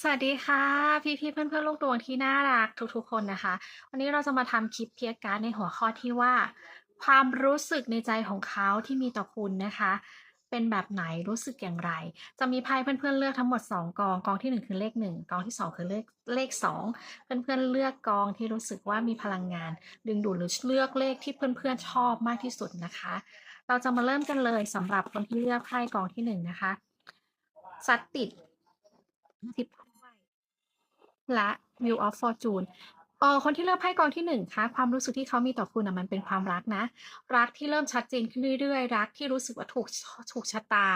สวัสดีค่ะ พี่ๆเพื่อนๆลูกดวงที่น่ารักทุกๆคนนะคะ วันนี้เราจะมาทำคลิปเพียการ์ดในหัวข้อที่ว่า ความรู้สึกในใจของเขาที่มีต่อคุณนะคะ เป็นแบบไหนรู้สึกอย่างไร จะมีไพ่เพื่อนๆเลือกทั้งหมด 2 กองกองที่ 1 คือเลข 1 กองที่ 2 คือเลขเลข 2 เพื่อนๆเลือกกองที่รู้สึกว่ามีพลังงาน ดึงดูดหรือเลือกเลขที่เพื่อนๆชอบมากที่สุดนะคะ เราจะมาเริ่มกันเลยสำหรับคนที่เลือกไพ่กองที่1นะคะซัดติดสิบ และ Wheel of Fortune เออคนที่เลือกไพ่กองที่หนึ่งคะความรู้สึกที่เขามีต่อคุณน่ะมันเป็นความรักนะ รักที่เริ่มชัดเจนขึ้นเรื่อยๆ รักที่รู้สึกว่าถูกถูกชะตา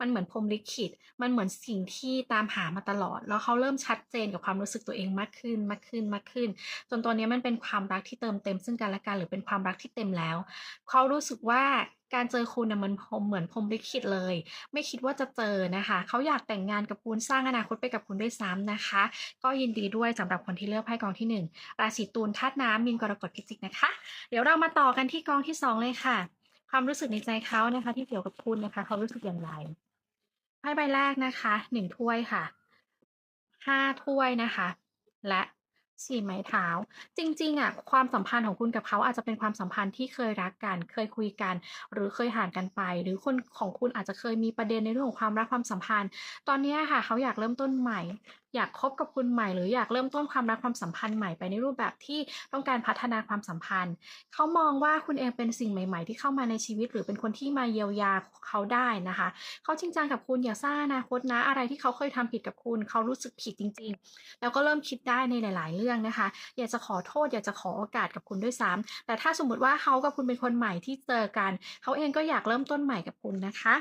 มันเหมือนพรหมลิขิต มันเหมือนสิ่งที่ตามหามาตลอด แล้วเขาเริ่มชัดเจนกับความรู้สึกตัวเองมากขึ้นมากขึ้นมากขึ้น จนตอนนี้มันเป็นความรักที่เติมเต็มซึ่งกันและกันหรือเป็นความรักที่เต็มแล้ว เขารู้สึกว่า การเจอคุณน่ะมันพรมเหมือนพรมลิขิตเลย ไม่คิดว่าจะเจอนะคะ เขาอยากแต่งงานกับคุณสร้างอนาคตไปกับคุณด้วยซ้ำนะคะ ก็ยินดีด้วยสำหรับคนที่เลือกไพ่กองที่ 1 ราศีตุลธาตุน้ำมีนกรกฎพิจิกนะคะ เดี๋ยวเรามาต่อกันที่กองที่ 2 เลยค่ะ ความรู้สึกในใจเขานะคะ ที่เกี่ยวกับคุณนะคะ เขารู้สึกอย่างไรไพ่ใบแรกนะคะหนึ่งถ้วยค่ะห้าถ้วยนะคะ และ สี่ไม้เท้า จริง ๆอะความสัมพันธ์ของคุณกับเขาอาจจะเป็นความสัมพันธ์ที่เคยรักกัน เคยคุยกัน หรือเคยห่างกันไป หรือคนของคุณอาจจะเคยมีประเด็นในเรื่องของความรักความสัมพันธ์ ตอนนี้ค่ะเขาอยากเริ่มต้นใหม่ อยากคบกับคุณใหม่ หรืออยากเริ่มต้นความรักความสัมพันธ์ใหม่ไปในรูปแบบที่ต้องการพัฒนาความสัมพันธ์ เขามองว่าคุณเองเป็นสิ่งใหม่ ๆ ที่เข้ามาในชีวิต หรือเป็นคนที่มาเยียวยาเขาได้นะคะ เขาจริงจังกับคุณอย่าสร้าอนาคตนะ อะไรที่เขาเคยทำผิดกับคุณ เขารู้สึกผิดจริง ๆ แล้วก็เริ่มคิดได้ในหลาย ๆ เรื่องนะคะ อยากจะขอโทษ อยากจะขอโอกาสกับคุณด้วยซ้ำแต่ถ้าสมมติว่าเขากับคุณเป็นคนใหม่ที่เจอกัน เขาเองก็อยากเริ่มต้นใหม่กับคุณนะคะ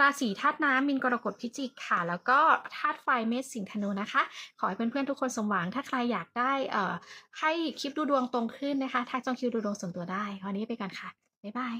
ราศีธาตุน้ำมีนกรกฎพิจิกค่ะ แล้วก็ธาตุไฟเมษสิงห์ธนูนะคะ ขอให้เพื่อนๆทุกคนสมหวัง ถ้าใครอยากได้เอ่อให้คลิปดูดวงตรงขึ้นนะคะทักจองคิวดูดวงส่วนตัวได้วันนี้ไปกันค่ะบ๊ายบาย